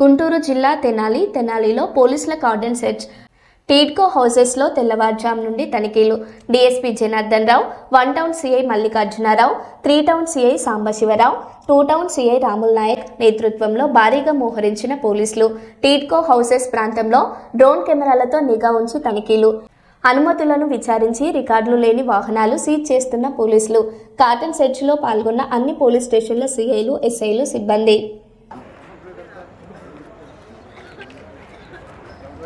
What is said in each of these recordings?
గుంటూరు జిల్లా తెనాలి తెనాలిలో పోలీసుల కార్డన్ సెర్చ్ టీడ్కో హౌసెస్లో తెల్లవారుజాము నుండి తనిఖీలు. DSP Janardhan Rao one town CI Mallikarjunarao three town CI Sambasivarao two town CI Ramul Naik నేతృత్వంలో భారీగా మోహరించిన పోలీసులు. టీడ్కో హౌసెస్ ప్రాంతంలో డ్రోన్ కెమెరాలతో నిఘా ఉంచి తనిఖీలు. అనుమతులను విచారించి రికార్డులు లేని వాహనాలు సీజ్ చేస్తున్న పోలీసులు. కార్టన్ సెర్చ్లో పాల్గొన్న అన్ని పోలీస్ స్టేషన్ల సిఐలు ఎస్ఐలు సిబ్బంది.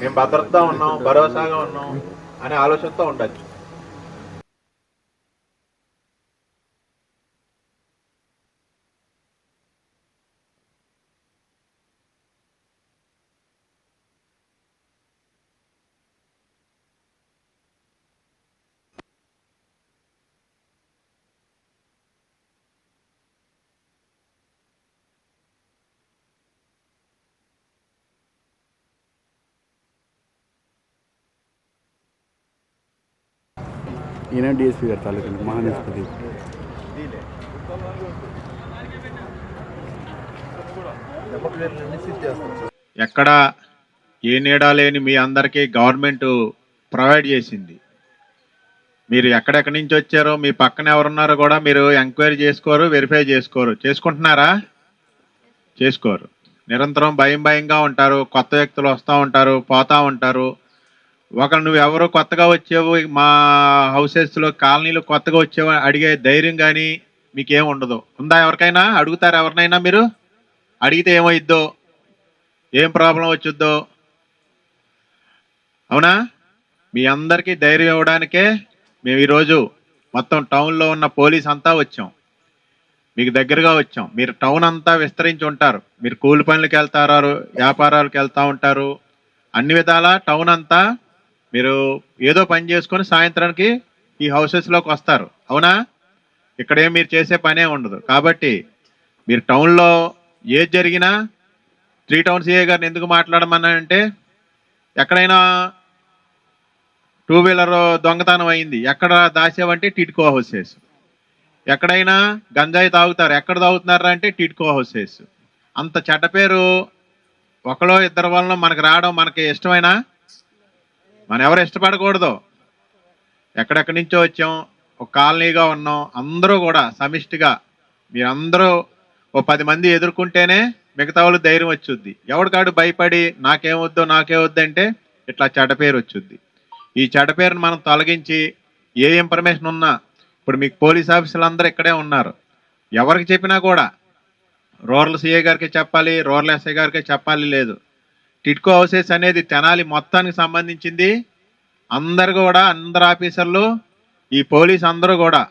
మేము భద్రతగా ఉన్నాం భరోసాగా ఉన్నాం అనే ఆలోచనతో ఉండొచ్చు. ఈయన డిఎస్పీ గారు తాలూకా మహానిస్పతి ఎక్కడ ఏ నీడా లేని మీ అందరికీ గవర్నమెంట్ ప్రొవైడ్ చేసింది. మీరు ఎక్కడెక్కడి నుంచి వచ్చారో మీ పక్కన ఎవరున్నారో కూడా మీరు ఎంక్వైరీ చేసుకోరు వెరిఫై చేసుకోరు. చేసుకుంటున్నారా? చేసుకోరు. నిరంతరం భయం భయంగా ఉంటారు కొత్త వ్యక్తులు వస్తూ ఉంటారు పోతూ ఉంటారు. ఒకరు నువ్వు ఎవరు కొత్తగా వచ్చావు మా హౌసెస్లో కాలనీలో కొత్తగా వచ్చావు అడిగే ధైర్యం కానీ మీకేం ఉండదు. ఉందా ఎవరికైనా? అడుగుతారు ఎవరినైనా మీరు? అడిగితే ఏమైద్దో? ఏం ప్రాబ్లం వచ్చుద్దో? అవునా? మీ అందరికీ ధైర్యం ఇవ్వడానికే మేము ఈరోజు మొత్తం టౌన్లో ఉన్న పోలీస్ అంతా వచ్చాం. మీకు దగ్గరగా వచ్చాం. మీరు టౌన్ అంతా విస్తరించి ఉంటారు. మీరు కూలి పనులకు వెళ్తారు వ్యాపారాలకు వెళ్తూ ఉంటారు. అన్ని విధాలా టౌన్ అంతా మీరు ఏదో పని చేసుకొని సాయంత్రానికి ఈ హౌసెస్లోకి వస్తారు. అవునా? ఇక్కడేం మీరు చేసే పనే ఉండదు. కాబట్టి మీరు టౌన్లో ఏది జరిగినా త్రీ టౌన్ సిఏ గారిని ఎందుకు మాట్లాడమన్నానంటే ఎక్కడైనా టూ వీలర్ దొంగతనం అయింది. ఎక్కడ దాచావంటే టిట్కో హౌసెస్. ఎక్కడైనా గంజాయి తాగుతారు. ఎక్కడ తాగుతున్నారు అంటే టిట్కో హౌసెస్. అంత చెడ్డ పేరు ఒకలో ఇద్దరు వలన మనకు రావడం మనకి ఇష్టమైనా? మనం ఎవరు ఇష్టపడకూడదు. ఎక్కడెక్కడి నుంచో వచ్చాం ఒక కాలనీగా ఉన్నాం అందరూ కూడా సమిష్టిగా మీరందరూ ఓ పది మంది ఎదుర్కొంటేనే మిగతా వాళ్ళు ధైర్యం వచ్చుద్ది. ఎవడికాడు భయపడి నాకేమొద్దు నాకేమొద్దు అంటే ఇట్లా చెడ్డ పేరు వచ్చుద్ది. ఈ చెడ్డ పేరుని మనం తొలగించి ఏ ఇన్ఫర్మేషన్ ఉన్నా ఇప్పుడు మీకు పోలీస్ ఆఫీసులు అందరూ ఇక్కడే ఉన్నారు. ఎవరికి చెప్పినా కూడా రూరల్ సిఏ గారికి చెప్పాలి రూరల్ ఎస్ఐ గారికి చెప్పాలి లేదు. టిట్కో హౌసెస్ అనేది తెనాలి మొత్తానికి సంబంధించింది. అందరు కూడా అందరు ఆఫీసర్లు ఈ పోలీస్ అందరూ కూడా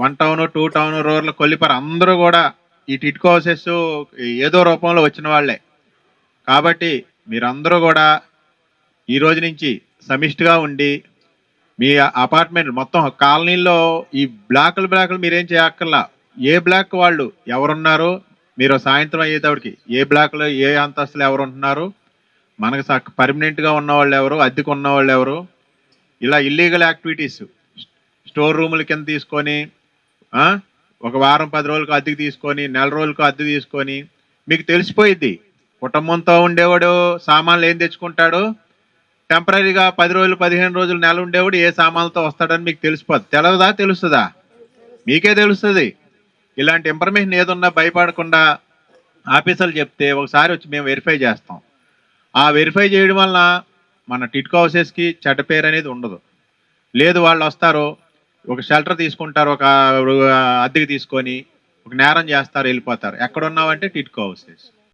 one town two town rural Kollipara అందరూ కూడా ఈ టిట్కో హౌసెస్ ఏదో రూపంలో వచ్చిన వాళ్ళే. కాబట్టి మీరందరూ కూడా ఈ రోజు నుంచి సమిష్టిగా ఉండి మీ అపార్ట్మెంట్ మొత్తం కాలనీలో ఈ బ్లాకులు బ్లాకులు మీరేం చేయక్కర్లా. ఏ బ్లాక్ వాళ్ళు ఎవరున్నారు? మీరు సాయంత్రం అయ్యేటప్పటికి ఏ బ్లాక్లో ఏ అంతస్తులు ఎవరు ఉంటున్నారు మనకు పర్మనెంట్గా permanent ఉన్న వాళ్ళు ఎవరు? అద్దెకు ఉన్న వాళ్ళు ఎవరు? ఇలా ఇల్లీగల్ యాక్టివిటీస్ స్టోర్ రూముల కింద తీసుకొని ఒక వారం పది రోజులకు అద్దెకి తీసుకొని నెల రోజులకు అద్దె తీసుకొని మీకు తెలిసిపోయిద్ది. కుటుంబంతో ఉండేవాడు సామాన్లు ఏం తెచ్చుకుంటాడు? టెంపరీగా పది రోజులు పదిహేను రోజులు నెల ఉండేవాడు ఏ సామాన్లతో వస్తాడని మీకు తెలిసిపోద్ది. తెలవదా తెలుస్తుందా? మీకే తెలుస్తుంది. ఇలాంటి ఇన్ఫర్మేషన్ ఏదున్నా భయపడకుండా ఆఫీసర్లు చెప్తే ఒకసారి వచ్చి మేము వెరిఫై చేస్తాం. ఆ వెరిఫై చేయడం వలన మన టిట్కో హౌసెస్కి చెడ్డ పేరు అనేది ఉండదు. లేదు వాళ్ళు వస్తారు ఒక షెల్టర్ తీసుకుంటారు ఒక అద్దెకి తీసుకొని ఒక నేరం చేస్తారు వెళ్ళిపోతారు. ఎక్కడ ఉన్నావంటే టిట్కో హౌసెస్